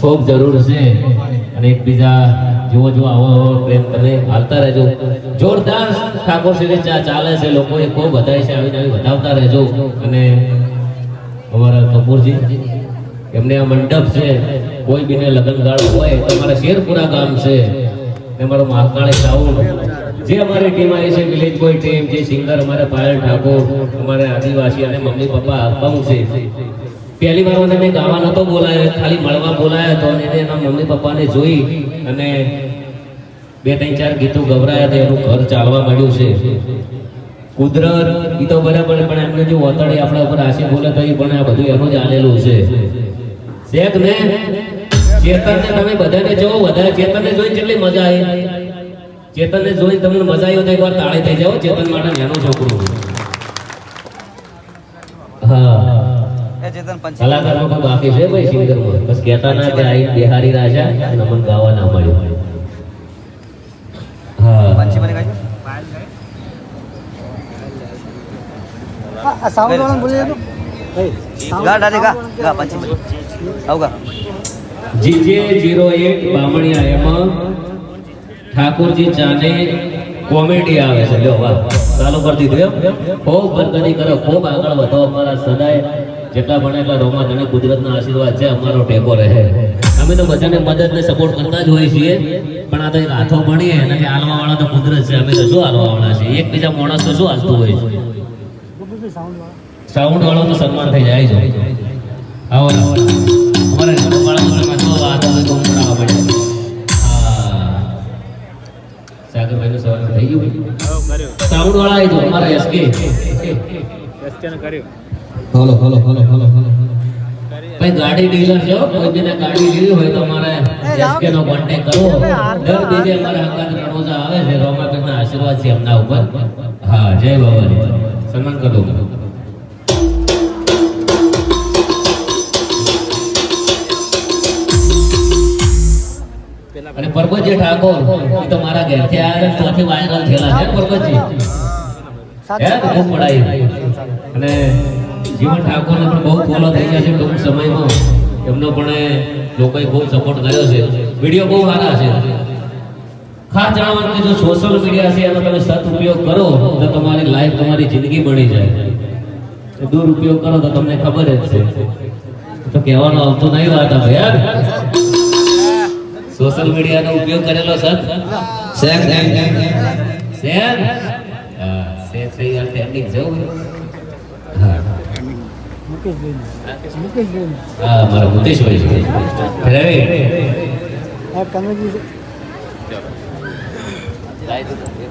ખૂબ જરૂર છે અને એકબીજા જુઓ જુઓ આવો આવો પ્રેમ તમે હાલતા રહેજો. જોરદાર ઠાકોર શ્રી ચાલે છે, લોકોએ ખૂબ વધાય છે, આવી આવી વધાવતા રહેજો. અને અમારા કપૂરજી, એમને આ મંડપ છે, કોઈ બીને લગ્નગાળો હોય, તમારા શેરપુરા ગામ છે અમારો મહાકાળી સાઉન્ડ જે અમારી ટીમ આવી છે વિલેજ બોય ટીમ જે સિંગર અમારા પાયલ ઠાકોર, અમારા આદિવાસી અને મમ્મી પપ્પા આપવાનું છે. પહેલી વાર મને મેં ગાવા નતો બોલાયો ખાલી મળવા બોલાયો હતો અને એના મમ્મી પપ્પાને જોઈ અને બે ત્રણ ચાર ગીતો ગવરાયા હતા, એનું ઘર ચાલવા માંડ્યું છે. કુદરત એ તો બરાબર પણ એમને જો વતળી આપણા ઉપર આશી બોલે તો પણ આ બધું એનું જ આલેલું છે. શેખ ને? ચેતનને તમે બધાને જો વધારે ચેતનને જોઈ કેટલી મજા આવી. ચેતનને જોઈ તમને મજા આવી તો એકવાર તાળી થઈ જાઓ, ચેતન માટે નાનું છોકરું. હા. એ ચેતન પંચી. કલાકારમાં કોઈ બાકી છે ભાઈ સિંગરમાં બસ કહેતા ના કે આઈ બિહારી રાજા અને અમને ગાવા ના મળ્યું. હા. પંચી મને કહ્યું આ સાઉન્ડ વાળા બોલી તો. ગા દાદી ગા ગા પંચી મને આવ ગા જીજે જીરો એટ બામણિયા એમાં. ઠાકોરજી ચાને કોમેડી આવે છે. લ્યો વાહ. ચાલુ કરી દીધું એમ. ખૂબ બરકતી કરો. ખૂબ આગળ વધો અમારા સદાય જેટલા ભણે એટલા રોમા તને કુદરતના આશીર્વાદ છે અમારો ટેકો રહે. અમે તો બધાને મદદ ને સપોર્ટ કરતા જ હોઈએ છીએ પણ આ તો એક હાથો ભણીએ અને હાલવા વાળા તો કુદરત છે અમે તો શું હાલવા વાળા છે એકબીજા માણસ તો શું હાલતું હોય છે? સાઉન્ડ વાળો તો સન્માન થઈ જાય છે. આવો ને. અમારે વાળાનું સન્માન તો તો પડે. હા. સાગરભાઈનું સન્માન થઈ ગયું. સાઉન્ડ વાળા આવી જો અમારા SK hello hello hello hello hello. ભાઈ ગાડી ડીલર છો કોઈ બીને ગાડી લેવી હોય તો અમારે એસકે નો કોન્ટેક્ટ કરવો. દર બીજે અમારા હંગાત રણોજા આવે છે. રોમાપીરના આશીર્વાદ છે એમના ઉપર. હા જય બાબા સન્માન કરો. અને પરબતજી ઠાકોર એ તો મારા ઘેરથી આવ્યા છે, ત્યાંથી વાયરલ થયેલા છે પરબતજી. હે. ખૂબ પડાઈ અને જીવન ઠાકોરને પણ બહુ ફોલો થઈ ગયા છે ટૂંક સમયમાં. એમનો પણ લોકોએ બહુ સપોર્ટ કર્યો છે. વીડિયો બહુ સારા છે. ખાસ જણાવવાનું કે જો સોશિયલ મીડિયા છે, એનો તમે સદઉપયોગ કરો, તો તમારી લાઈફ તમારી જિંદગી બની જાય. દુરુપયોગ કરો, તો તમને ખબર જ છે. તો કહેવાનો આવતો નહીં વાત હવે, યાર. સોશિયલ મીડિયાનો ઉપયોગ કરેલો સર સેમ સેમ હા. Share same same same same same same મુકેશભાઈ હા મારા મુકેશભાઈ છે. રવિ આ કમેડી